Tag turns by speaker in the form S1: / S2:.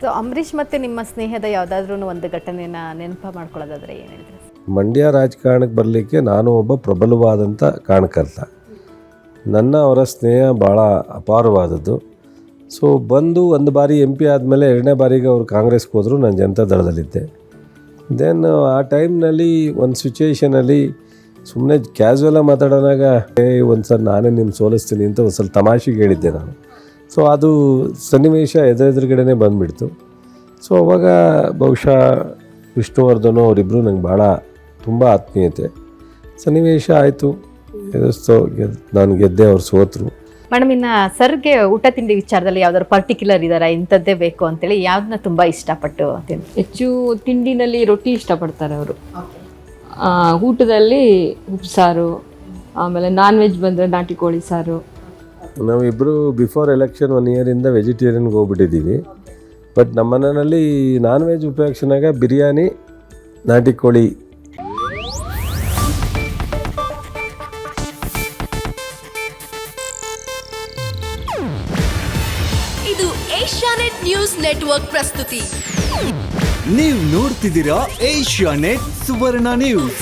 S1: So Ambareesh ಮತ್ತೆ ನಿಮ್ಮ ಸ್ನೇಹದ ಯಾವುದಾದ್ರೂ ಒಂದು ಘಟನೆನ ನೆನಪ ಮಾಡ್ಕೊಳ್ಳೋದಾದ್ರೆ ಏನು
S2: ಮಂಡ್ಯ ರಾಜಕಾರಣಕ್ಕೆ ಬರಲಿಕ್ಕೆ ನಾನು ಒಬ್ಬ ಪ್ರಬಲವಾದಂಥ ಕಾರಣಕರ್ತ ನನ್ನ ಅವರ ಸ್ನೇಹ ಭಾಳ ಅಪಾರವಾದದ್ದು. ಸೊ ಬಂದು ಒಂದು ಬಾರಿ ಎಂ ಪಿ ಆದಮೇಲೆ ಎರಡನೇ ಬಾರಿಗೆ ಅವರು ಕಾಂಗ್ರೆಸ್ಗೆ ಹೋದರು, ನಾನು ಜನತಾ ದಳದಲ್ಲಿದ್ದೆ. ದೆನ್ ಆ ಟೈಮ್ನಲ್ಲಿ ಒಂದು ಸಿಚುವೇಷನಲ್ಲಿ ಸುಮ್ಮನೆ ಕ್ಯಾಶುವಲಾಗಿ ಮಾತಾಡೋನಾಗ ಏ ಒಂದು ಸಲ ನಾನೇ ನಿಮ್ಮ ಸೋಲಿಸ್ತೀನಿ ಅಂತ ಒಂದು ಸ್ವಲ್ಪ ತಮಾಷೆಗೆ ಹೇಳಿದ್ದೆ ನಾನು. ಸೊ ಅದು ಸನ್ನಿವೇಶ ಎದುರೆದುರುಗಡೆ ಬಂದುಬಿಡ್ತು. ಸೊ ಅವಾಗ ಬಹುಶಃ ವಿಷ್ಣುವರ್ಧನು ಅವರಿಬ್ಬರು ನಂಗೆ ಭಾಳ ತುಂಬ ಆತ್ಮೀಯತೆ. ಸನ್ನಿವೇಶ ಆಯಿತು. ಎದುರಿಸ್ತೋ ಗೆದ್ ನಾನು ಗೆದ್ದೆ ಅವ್ರು ಸೋತರು.
S1: ಮೇಡಮ್ ಇನ್ನು ಸರ್ಗೆ ಊಟ ತಿಂಡಿ ವಿಚಾರದಲ್ಲಿ ಯಾವ್ದಾದ್ರು ಪರ್ಟಿಕ್ಯುಲರ್ ಇದಾರ? ಇಂಥದ್ದೇ ಬೇಕು ಅಂತೇಳಿ ಯಾವ್ದನ್ನ ತುಂಬ ಇಷ್ಟಪಟ್ಟು ತಿನ್
S3: ಹೆಚ್ಚು ತಿಂಡಿನಲ್ಲಿ ರೊಟ್ಟಿ ಇಷ್ಟಪಡ್ತಾರೆ ಅವರು. ಊಟದಲ್ಲಿ ಉಪ್ಸಾರು ಆಮೇಲೆ ನಾನ್ ವೆಜ್ ಬಂದರೆ ನಾಟಿ ಕೋಳಿ ಸಾರು.
S2: ನಾವಿಬ್ಬರು ಬಿಫೋರ್ ಎಲೆಕ್ಷನ್ ಒನ್ ಇಯರಿಂದ ವೆಜಿಟೇರಿಯನ್ಗೆ ಹೋಗ್ಬಿಟ್ಟಿದ್ದೀವಿ. ಬಟ್ ನಮ್ಮ ಮನೆಯಲ್ಲಿ ನಾನ್ ವೆಜ್ ಉಪಯೋಗಿಸಿದಾಗ ಬಿರಿಯಾನಿ ನಾಟಿ ಕೋಳಿ.
S4: ಇದು ಏಷ್ಯಾನೆಟ್ ನ್ಯೂಸ್ ನೆಟ್ವರ್ಕ್ ಪ್ರಸ್ತುತಿ.
S5: ನೀವು ನೋಡ್ತಿದ್ದೀರಾ ಏಷ್ಯಾ ನೆಟ್ ಸುವರ್ಣ ನ್ಯೂಸ್